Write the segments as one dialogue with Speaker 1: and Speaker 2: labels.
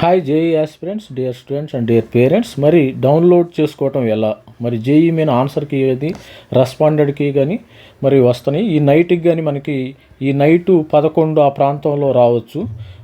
Speaker 1: Hi JEE aspirants dear students and dear parents మరి download చేసుకోవటం ఎలా? మరి జేఈ మీద ఆన్సర్కి ఏది? రెస్పాండెడ్కి కానీ మరి వస్తున్నాయి. ఈ నైట్కి కానీ మనకి ఈ నైటు పదకొండు ఆ ప్రాంతంలో రావచ్చు.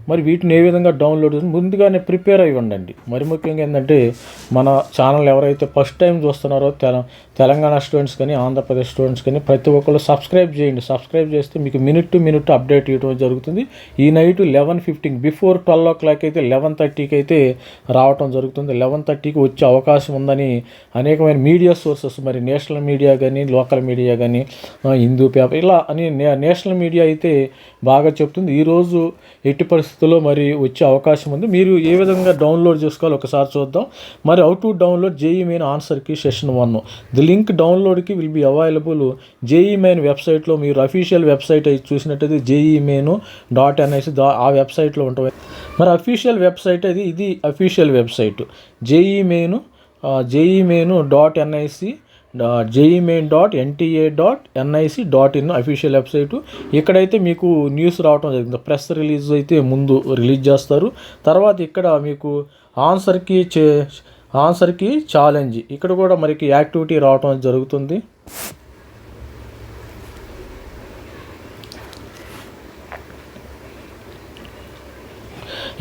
Speaker 1: మరి వీటిని ఏ విధంగా డౌన్లోడ్ ముందుగానే ప్రిపేర్ అయి ఉండండి. మరి ముఖ్యంగా ఏంటంటే మన ఛానల్ ఎవరైతే ఫస్ట్ టైం చూస్తున్నారో తెల తెలంగాణ స్టూడెంట్స్ కానీ ఆంధ్రప్రదేశ్ స్టూడెంట్స్ కానీ ప్రతి ఒక్కరు సబ్స్క్రైబ్ చేయండి. సబ్స్క్రైబ్ చేస్తే మీకు మినిట్ టు మినిట్ అప్డేట్ ఇవ్వడం జరుగుతుంది. ఈ night eleven fifteen before twelve o'clock అయితే లెవెన్ థర్టీకి అయితే రావటం జరుగుతుంది. లెవెన్ థర్టీకి వచ్చే అవకాశం ఉందని అనేకమైన మీడియా సోర్సెస్ మరి నేషనల్ మీడియా కానీ లోకల్ మీడియా కానీ హిందూ పేపర్ ఇలా అని నే- నేషనల్ మీడియా అయితే బాగా చెప్తుంది. ఈరోజు ఎట్టి పరిస్థితుల్లో మరి వచ్చే అవకాశం ఉంది. మీరు ఏ విధంగా డౌన్లోడ్ చేసుకోవాలో ఒకసారి చూద్దాం. మరి how to download JEE main ఆన్సర్కి session one the link డౌన్లోడ్కి will be available JEE main వెబ్సైట్లో మీరు అఫీషియల్ వెబ్సైట్ అయితే చూసినట్టయితే జేఈ మెయిన్ డాట్ ఎన్ఐసి ఆ వెబ్సైట్లో ఉంటాయి మరి అఫీషియల్ వెబ్సైట్ అది ఇది official website JEE main JEE main dot NIC JEE main dot NTA dot NIC dot in official website ఇక్కడైతే మీకు న్యూస్ రావడం జరిగింది. ప్రెస్ రిలీజ్ అయితే ముందు రిలీజ్ చేస్తారు. తర్వాత ఇక్కడ మీకు ఆన్సర్కి చే ఆన్సర్కి ఛాలెంజ్ ఇక్కడ కూడా మనకి యాక్టివిటీ రావడం జరుగుతుంది.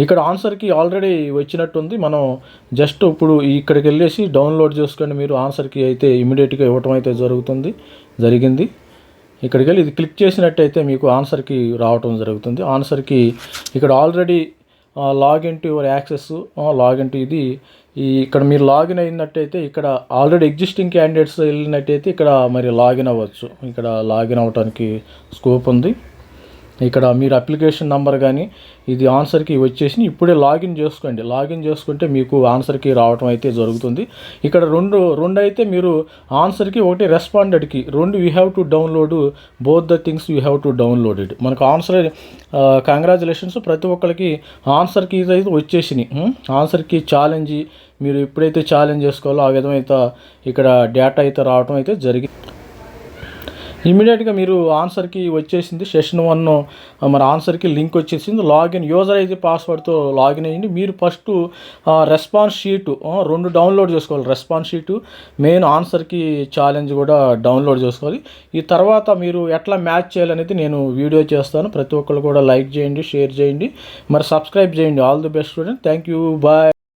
Speaker 1: ఇక్కడ ఆన్సర్కి ఆల్రెడీ వచ్చినట్టుంది. మనం జస్ట్ ఇప్పుడు ఇక్కడికి వెళ్ళేసి డౌన్లోడ్ చేసుకొని మీరు ఆన్సర్కి అయితే ఇమీడియట్గా ఇవ్వటం అయితే జరుగుతుంది జరిగింది. ఇక్కడికి వెళ్ళి ఇది క్లిక్ చేసినట్టయితే మీకు ఆన్సర్కి రావటం జరుగుతుంది. ఆన్సర్కి ఇక్కడ already login to your access login to ఇది. ఈ ఇక్కడ మీరు లాగిన్ అయినట్టయితే ఇక్కడ ఆల్రెడీ ఎగ్జిస్టింగ్ క్యాండిడేట్స్ వెళ్ళినట్టయితే ఇక్కడ మరి లాగిన్ అవ్వచ్చు. ఇక్కడ లాగిన్ అవ్వడానికి స్కోప్ ఉంది. ఇక్కడ మీరు అప్లికేషన్ నెంబర్ కానీ ఇది ఆన్సర్కి వచ్చేసి ఇప్పుడే లాగిన్ చేసుకోండి. లాగిన్ చేసుకుంటే మీకు ఆన్సర్కి రావడం అయితే జరుగుతుంది. ఇక్కడ రెండు రెండు అయితే మీరు ఆన్సర్కి ఒకటి రెస్పాండెడ్కి రెండు you have to download both the things you have to download it మనకు ఆన్సర్ కంగ్రాచులేషన్స్ ప్రతి ఒక్కరికి ఆన్సర్కి ఇది అయితే వచ్చేసినాయి. ఆన్సర్కి ఛాలెంజ్ మీరు ఎప్పుడైతే ఛాలెంజ్ చేసుకోవాలో ఆ విధమైతే ఇక్కడ డేటా అయితే రావడం అయితే జరిగింది ఇమీడియట్గా మీరు ఆన్సర్కి వచ్చేసింది సెషన్ వన్ మరి ఆన్సర్కి లింక్ వచ్చేసింది. లాగిన్ యూజర్ అయితే పాస్వర్డ్తో లాగిన్ అయ్యింది మీరు ఫస్ట్ రెస్పాన్స్ షీటు రెండు డౌన్లోడ్ చేసుకోవాలి. రెస్పాన్స్ షీటు మెయిన్ ఆన్సర్కి ఛాలెంజ్ కూడా డౌన్లోడ్ చేసుకోవాలి. ఈ తర్వాత మీరు ఎట్లా మ్యాచ్ చేయాలనేది నేను వీడియో చేస్తాను. ప్రతి ఒక్కరు కూడా లైక్ చేయండి షేర్ చేయండి. మరి సబ్స్క్రైబ్ చేయండి. All the best student thank you bye